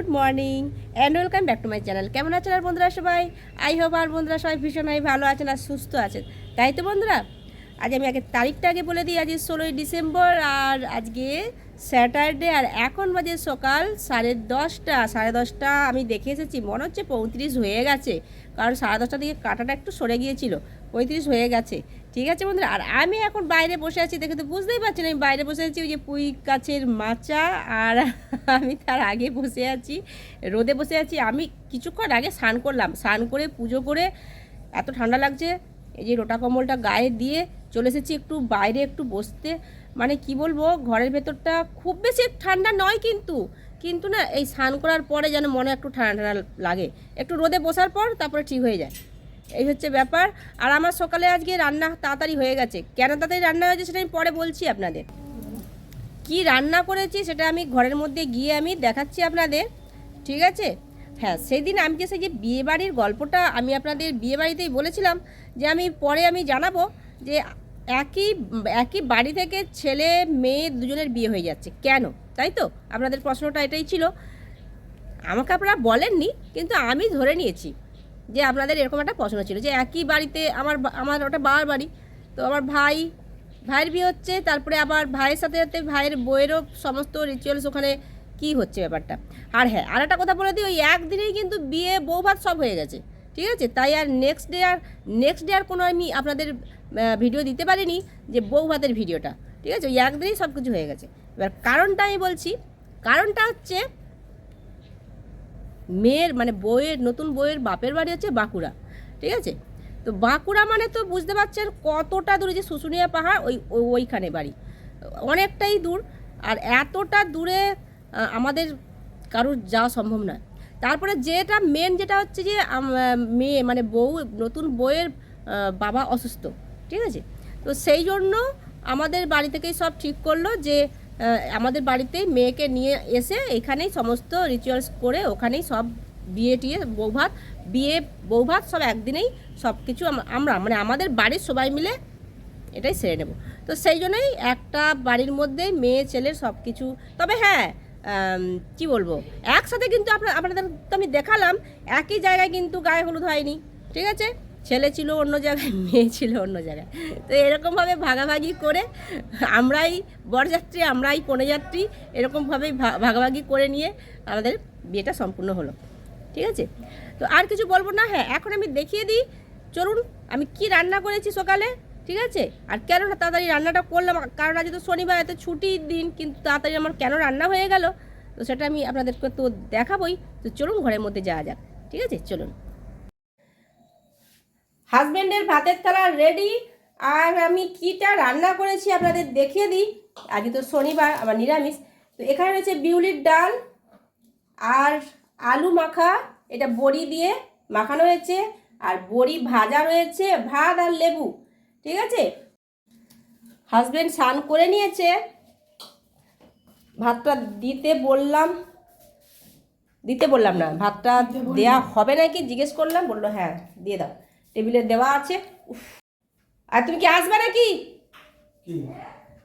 Good morning and welcome back to my channel. কেমন আছেন আর বন্ধুরা সবাই? আই হোপ আর বন্ধুরা সবাই ভীষণই ভালো আছেন আর সুস্থ আছেন। তাই তো বন্ধুরা, আজ আমি আগে তারিখটা আগে বলে দিই, আজ ষোলোই ডিসেম্বর আর আজকে স্যাটারডে আর এখন বাজে সকাল সাড়ে দশটা। সাড়ে দশটা আমি দেখে এসেছি, মনে হচ্ছে পঁয়ত্রিশ হয়ে গেছে। কারণ সাড়ে দশটা দিকে কাটাটা একটু সরে গিয়েছিল, পঁয়ত্রিশ হয়ে গেছে। ঠিক আছে বন্ধুরা? আর আমি এখন বাইরে বসে আছি, দেখে তো বুঝতেই পারছি না আমি বাইরে বসে আছি, ওই যে পুঁই গাছের মাচা, আর আমি তার আগে বসে আছি, রোদে বসে আছি। আমি কিছুক্ষণ আগে স্নান করলাম, স্নান করে পুজো করে এত ঠান্ডা লাগছে, এই যে রোটা কম্বলটা গায়ে দিয়ে চলে এসেছি একটু বাইরে একটু বসতে। মানে কি বলব, ঘরের ভেতরটা খুব বেশি ঠান্ডা নয় কিন্তু কিন্তু না, এই স্নান করার পরে যেন মনে একটু ঠান্ডা ঠান্ডা লাগে। একটু রোদে বসার পর তারপরে ঠিক হয়ে যায়। এই হচ্ছে ব্যাপার। আর আমার সকালে আজকে রান্না তাড়াতাড়ি হয়ে গেছে। কেন তাড়াতাড়ি রান্না হয়েছে সেটা আমি পরে বলছি আপনাদের। কি রান্না করেছি সেটা আমি ঘরের মধ্যে গিয়ে আমি দেখাচ্ছি আপনাদের। ঠিক আছে? হ্যাঁ সেই দিন আমি যে, সেই যে বিয়েবাড়ির গল্পটা আমি আপনাদের বিয়েবাড়িতেই বলেছিলাম যে, আমি পরে আমি জানাব যে, একই একই বাড়ি থেকে ছেলে, মেয়ে দুজনের বিয়ে হয়ে যাচ্ছে। কেন? তাই তো? আপনাদের প্রশ্নটা এটাই ছিল। আমাকে আপনারা বলেননি, কিন্তু আমি ধরে নিয়েছি। যে আপনাদের এরকম একটা প্রশ্ন ছিল, যে একই বাড়িতে আমার আমার ওটা বাবার বাড়ি, তো আমার ভাই, ভাইয়ের বিয়ে হচ্ছে, তারপরে আবার ভাইয়ের সাথে সাথে ভাইয়ের বইয়েরও সমস্ত রিচুয়ালস ওখানে কি হচ্ছে ব্যাপারটা। আর হ্যাঁ আর একটা কথা বলে দিই, ওই একদিনেই কিন্তু বিয়ে বউ ভাত সব হয়ে গেছে, ঠিক আছে? তাই আর নেক্সট ডে আর নেক্সট ডে আর কোনো আমি আপনাদের ভিডিও দিতে পারিনি যে বউ ভাতের ভিডিওটা ঠিক আছে? ওই একদিনেই সব কিছু হয়ে গেছে। এবার কারণটা আমি বলছি, কারণটা হচ্ছে মেয়ের মানে বইয়ের নতুন বইয়ের বাপের বাড়ি হচ্ছে বাঁকুড়া, ঠিক আছে? তো বাঁকুড়া মানে তো বুঝতে পারছেন কতটা দূরে যে শুশুনিয়া পাহাড়, ওই, ওই- ওইখানে বাড়ি। অনেকটাই দূর, আর এতটা দূরে আমাদের কারোর যাওয়া সম্ভব নয়। তারপরে যেটা মেন যেটা হচ্ছে যে মেয়ে মানে বউ, নতুন বইয়ের বাবা অসুস্থ, ঠিক আছে? তো সেই জন্য আমাদের বাড়ি থেকেই সব ঠিক করল যে আমাদের বাড়িতেই মেয়েকে নিয়ে এসে এখানেই সমস্ত রিচুয়ালস করে ওখানেই সব বিয়ে টিয়ে, বৌভাত, বিয়ে, বৌভাত সব একদিনেই সব কিছু আমরা মানে আমাদের বাড়ির সবাই মিলে এটাই সেরে নেব। তো সেই জন্যই একটা বাড়ির মধ্যে মেয়ে, ছেলের সব কিছু তবে হ্যাঁ কি বলব, একসাথে কিন্তু আপনার, আপনাদের তো আমি দেখালাম, একই জায়গায় কিন্তু গায়ে হলুদ হয়নি, ঠিক আছে? ছেলে ছিল অন্য জায়গায়, মেয়ে ছিল অন্য জায়গায়। তো এরকমভাবে ভাগাভাগি করে আমরাই বরযাত্রী, আমরাই কনেযাত্রী এরকমভাবেই ভাগাভাগি করে নিয়ে আমাদের বিয়েটা সম্পূর্ণ হলো। ঠিক আছে? তো আর কিছু বলব না? হ্যাঁ এখন আমি দেখিয়ে দিই। চলুন, আমি কি রান্না করেছি সকালে? ঠিক আছে? আর কেন তাড়াতাড়ি রান্নাটা করলাম, কারণ আজ তো শনিবার, এত ছুটির দিন, কিন্তু তাড়াতাড়ি আমার কেন রান্না হয়ে গেল? তো সেটা আমি আপনাদেরকে তো দেখাবই। তো চলুন, ঘরের মধ্যে যাওয়া যাক। ঠিক আছে? চলুন। হাজব্যান্ডের ভাতের থালা রেডি আর আমি কিটা রান্না করেছি আপনাদের দেখিয়ে দিই। আজকে তো শনিবার আমার নিরামিষ। তো এখানে রয়েছে বিউলির ডাল আর আলু মাখা। এটা বড়ি দিয়ে মাখানো হয়েছে আর বড়ি ভাজা রয়েছে ভাত আর লেবু ঠিক আছে? হাজবেন্ড স্নান করে নিয়েছে। ভাতটা দিতে বললাম দিতে বললাম না ভাতটা দেয়া হবে নাকি? জিজ্ঞেস করলাম বলল হ্যাঁ দিয়ে দাও। টেবিলে দেওয়া আছে। উফ। আর তুমি কি আসবে নাকি?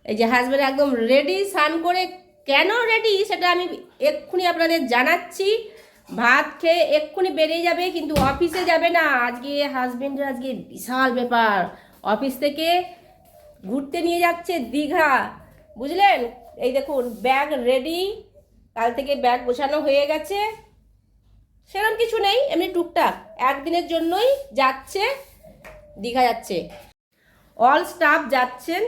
এই যে হাজবেন্ড একদম রেডি স্নান করে কেন রেডি সেটা আমি এক্ষুনি আপনাদের জানাচ্ছি। ভাত খেয়ে এক্ষুনি বেরিয়ে যাবে কিন্তু অফিসে যাবে না। আজকে হাজবেন্ডের আজকে বিশাল ব্যাপার। অফিস থেকে ঘুরতে নিয়ে যাচ্ছে দীঘা। বুঝলেন? এই দেখুন ব্যাগ রেডি কাল থেকে ব্যাগ গোছানো হয়ে গেছে। সেরকম কিছু নেই এমনি টুকটাক। একদিনের জন্যই যাচ্ছে দীঘা যাচ্ছে। অল স্টাফ যাচ্ছেন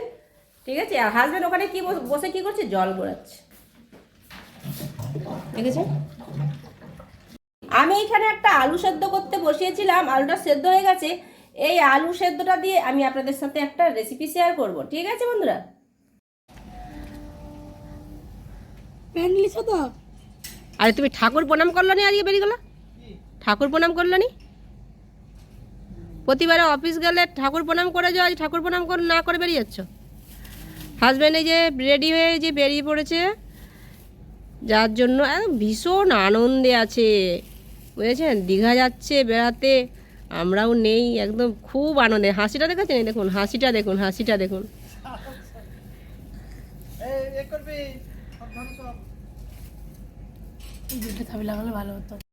ঠিক আছে? আর হাজব্যান্ড ওখানে কি বস- কি করছে? জল গড়াচ্ছে। দেখেছেন? আমি এখানে একটা আলু সেদ্ধ করতে বসিয়েছিলাম আলুটা সেদ্ধ হয়ে গেছে। এই আলু সেদ্ধটা দিয়ে আমি আপনাদের সাথে একটা রেসিপি শেয়ার করব। ঠিক আছে বন্ধুরা? আরে তুমি ঠাকুর প্রণাম করল নি আজকে বেরিয়ে গেলো? ঠাকুর প্রণাম করল নি? প্রতিবারে অফিস গেলে ঠাকুর প্রণাম করে যাও আজ ঠাকুর প্রণাম কর না করে বেরিয়ে যাচ্ছ। হাজব্যান্ড এই যে রেডি হয়ে যে বেরিয়ে পড়েছে যার জন্য একদম ভীষণ আনন্দে আছে। বুঝেছেন? দীঘা যাচ্ছে বেড়াতে আমরাও নেই একদম খুব আনন্দে। হাসিটা দেখেছেন? দেখুন হাসিটা দেখুন হাসিটা দেখুন। ভালো হতো।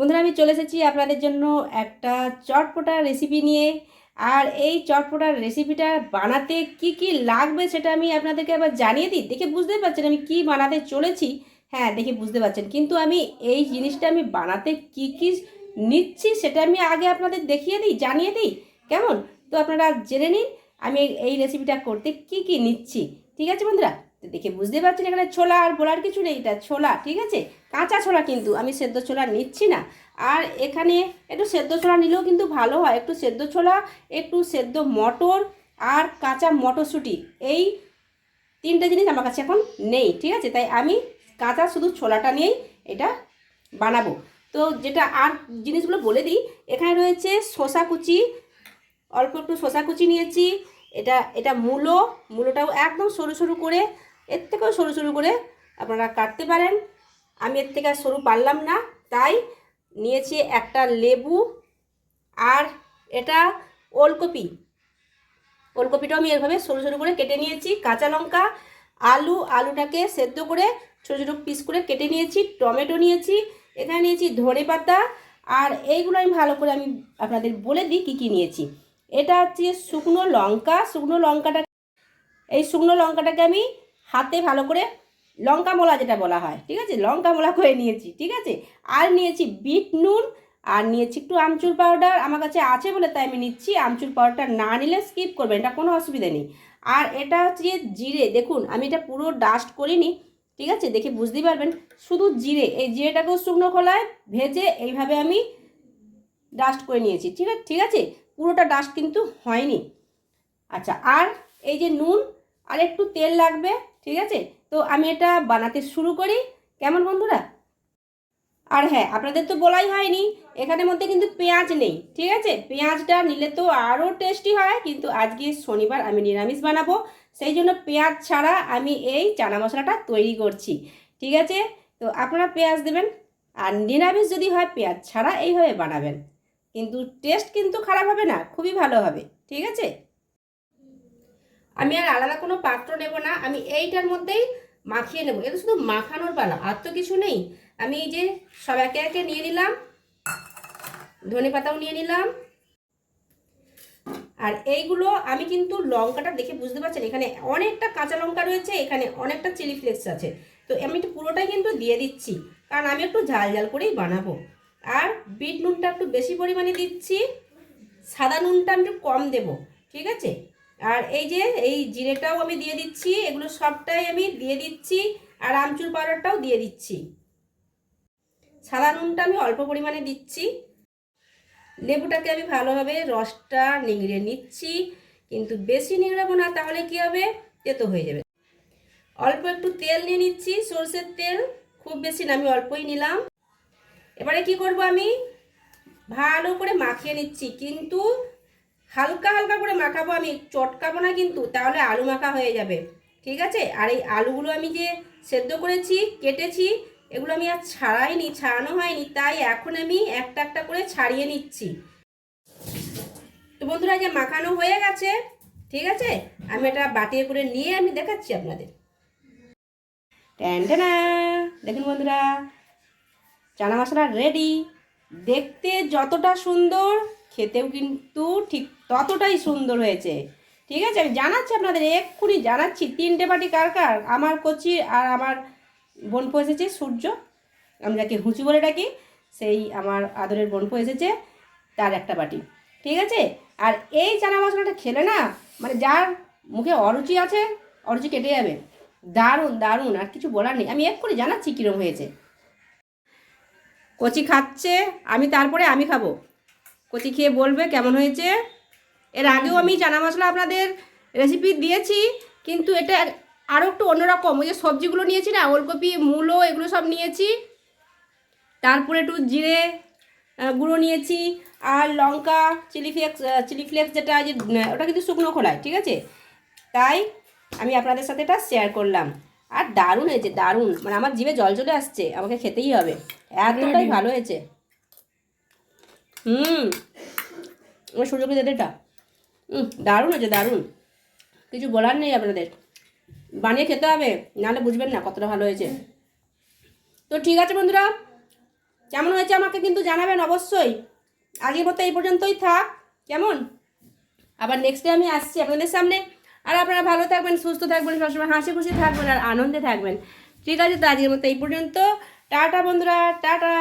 বন্ধুরা, আমি চলে এসেছি আপনাদের জন্য একটা চটপটা রেসিপি নিয়ে। আর এই চটপটার রেসিপিটা বানাতে কি কি লাগবে সেটা আমি আপনাদেরকে আবার জানিয়ে দিই। দেখে বুঝতে পারছেন আমি কি বানাতে চলেছি? হ্যাঁ দেখে বুঝতে পারছেন। কিন্তু আমি এই জিনিসটা আমি বানাতে কি কি নিচ্ছি সেটা আমি আগে আপনাদের দেখিয়ে দিই, জানিয়ে দিই। কেমন? তো আপনারা জেনে নিন, আমি এই- রেসিপিটা করতে কি কি নিচ্ছি। ঠিক আছে বন্ধুরা? তো দেখে বুঝতে পারছেন এখানে ছোলা আর বলার কিছু নেই, এটা ছোলা, ঠিক আছে? কাঁচা ছোলা কিন্তু, আমি সেদ্ধ ছোলা নিচ্ছি না। আর এখানে একটু সেদ্ধ ছোলা নিলেও কিন্তু ভালো হয়। একটু সেদ্ধ ছোলা, একটু সেদ্ধ মটর আর কাঁচা মটরশুঁটি, এই তিনটে জিনিস আমার কাছে এখন নেই, ঠিক আছে? তাই আমি কাঁচা শুধু ছোলাটা নিয়েই এটা বানাবো। তো যেটা আর জিনিসগুলো বলে দিই, এখানে রয়েছে শসা কুচি, অল্প একটু শসা কুচি নিয়েছি। এটা এটা মূলো, মূলোটাও একদম সরু সরু করে এর থেকেও সরু সরু করে আপনারা কাটতে পারেন। আমি এর থেকে আর সরু পারলাম না, তাই নিয়েছি একটা লেবু আর এটা ওলকপি। ওলকপিটাও আমি এভাবে সরু সরু করে কেটে নিয়েছি, কাঁচা লঙ্কা, আলু, আলুটাকে সেদ্ধ করে ছোটো ছোটো পিস করে কেটে নিয়েছি, টমেটো নিয়েছি, এখানে নিয়েছি ধনে পাতা, আর এইগুলো আমি ভালো করে আমি আপনাদের বলে দিই কী কী নিয়েছি। এটা হচ্ছে শুকনো লঙ্কা, শুকনো লঙ্কাটা এই শুকনো লঙ্কাটাকে আমি হাতে ভালো করে লঙ্কা মোলা যেটা বলা হয়, ঠিক আছে? লঙ্কা মোলা করে নিয়েছি, ঠিক আছে? আর নিয়েছি বিট নুন, আর নিয়েছি একটু আমচুর পাউডার আমার কাছে আছে বলে তাই আমি নিচ্ছি। আমচুর পাউডারটা না নিলে স্কিপ করবেন, এটা কোনো অসুবিধা নেই। আর এটা হচ্ছে জিরে, দেখুন, আমি এটা পুরো ডাস্ট করিনি, ঠিক আছে? দেখে বুঝতেই পারবেন, শুধু জিরে, এই জিরেটাকেও শুকনো খোলায় ভেজে এইভাবে আমি ডাস্ট করে নিয়েছি, ঠিক আছে ঠিক আছে? পুরোটা ডাস্ট কিন্তু হয়নি। আচ্ছা আর এই যে নুন, আর একটু তেল লাগবে ঠিক আছে? তো আমি এটা বানাতে শুরু করি। কেমন বন্ধুরা? আর হ্যাঁ আপনাদের তো বলাই হয়নি, এখানের মধ্যে কিন্তু পেঁয়াজ নেই, ঠিক আছে? পেঁয়াজটা নিলে তো আরও টেস্টি হয়, কিন্তু আজকে শনিবার আমি নিরামিষ বানাবো, সেই জন্য পেঁয়াজ ছাড়া আমি এই চানা মশলাটা তৈরি করছি, ঠিক আছে? তো আপনারা পেঁয়াজ দেবেন, আর নিরামিষ যদি হয়, পেঁয়াজ ছাড়া এইভাবে বানাবেন, কিন্তু টেস্ট কিন্তু খারাপ হবে না, খুবই ভালো হবে, ঠিক আছে? আমি আর আলাদা কোনো পাত্র নেব না, আমি এইটার মধ্যেই মাখিয়ে নেব। এটা শুধু মাখানোর পালা, আর তো কিছু নেই। আমি এই যে সব একে একে নিয়ে নিলাম, ধনে পাতাও নিয়ে নিলাম। আর এইগুলো আমি কিন্তু লঙ্কাটা দেখে বুঝতে পারছেন, এখানে অনেকটা কাঁচা লঙ্কা রয়েছে, এখানে অনেকটা চিলি ফ্লেক্স আছে। তো আমি একটু পুরোটাই কিন্তু দিয়ে দিচ্ছি, কারণ আমি একটু ঝাল ঝাল করেই বানাবো। আর বিট নুনটা একটু বেশি পরিমাণে দিচ্ছি, সাদা নুনটা আমি একটু কম দেব, ঠিক আছে? আর এই যে, এই জিরেটাও আমি দিয়ে দিচ্ছি, এগুলো সবটাই আমি দিয়ে দিচ্ছি, আর আমচুর পাউডারটাও দিয়ে দিচ্ছি। সাদা নুনটা আমি অল্প পরিমাণে দিচ্ছি। লেবুটাকে আমি ভালোভাবে রসটা নিংড়ে নিচ্ছি, কিন্তু বেশি নিংড়াবো না, তাহলে কি হবে? তেতো হয়ে যাবে। অল্প একটু তেল নিয়ে নিচ্ছি, সর্ষের তেল, খুব বেশি না, আমি অল্পই নিলাম। এবারে কি করব আমি? ভালো করে মাখিয়ে নিচ্ছি, কিন্তু হালকা হালকা করে মাখাবো আমি, চটকাবো না কিন্তু, তাহলে আলু মাখা হয়ে যাবে। ঠিক আছে? আর এই আলুগুলো আমি যে সেদ্ধ করেছি, কেটেছি, এগুলো আমি আর ছাড়াইনি, ছাড়ানো হয়নি, তাই এখন আমি একটা একটা করে ছাড়িয়ে নিচ্ছি। তো বন্ধুরা যে মাখানো হয়ে গেছে, ঠিক আছে? আমি এটা বাটিয়ে করে নিয়ে আমি দেখাচ্ছি আপনাদের। ট্যান্টানা দেখুন বন্ধুরা, চানা মশলা রেডি। দেখতে যতটা সুন্দর, খেতেও কিন্তু ঠিক ততটাই সুন্দর হয়েছে। ঠিক আছে? আমি জানাচ্ছি আপনাদের, এক্ষুনি জানাচ্ছি, তিনটে বাটি কার কার? আমার কচি আর আমার বোনপো এসেছে, সূর্য। আমি যাকে হুঁচু বলে ডাকি, সেই আমার আদরের বোনপো এসেছে, তার একটা বাটি। ঠিক আছে? আর এই চানা মশলাটা খেলে না মানে যার মুখে অরুচি আছে, অরুচি কেটে যাবে। দারুণ দারুণ, আর কিছু বলার নেই। আমি এক্ষুনি জানাচ্ছি কীরকম হয়েছে। কচি খাচ্ছে, আমি তারপরে আমি খাব। কচি খেয়ে বলবে কেমন হয়েছে? এর আগেও আমি চানা মশলা আপনাদের রেসিপি দিয়েছি কিন্তু এটা আরও একটু অন্যরকম। ওই যে সবজিগুলো নিয়েছি না ওলকপি মূলো এগুলো সব নিয়েছি। তারপরে একটু জিরে গুঁড়ো নিয়েছি আর লঙ্কা চিলি ফ্লেক্স চিলি ফ্লেক্স যেটা যে ওটা কিন্তু শুকনো খোলায় ঠিক আছে? তাই আমি আপনাদের সাথে এটা শেয়ার করলাম। আর দারুণ হয়েছে দারুণ। মানে আমার জিভে জল চলে আসছে আমাকে খেতেই হবে। এতটাই ভালো হয়েছে। হুম। আমার সুযোগে যেতে এটা। হুম দারুণ হয়েছে, দারুণ। কিছু বলার নেই আপনাদের। বানিয়ে খেতে হবে, নাহলে বুঝবেন না কতটা ভালো হয়েছে। তো ঠিক আছে বন্ধুরা, কেমন হয়েছে আমাকে কিন্তু জানাবেন অবশ্যই। আজকের মতো এই পর্যন্তই থাক, কেমন? আবার নেক্সট ডে আমি আসছি আপনাদের সামনে। আর আপনারা ভালো থাকবেন, সুস্থ থাকবেন, সবসময় হাসি খুশি থাকবেন আর আনন্দে থাকবেন। ঠিক আছে তো আজকের মতো এই পর্যন্ত। টাটা বন্ধুরা, টাটা।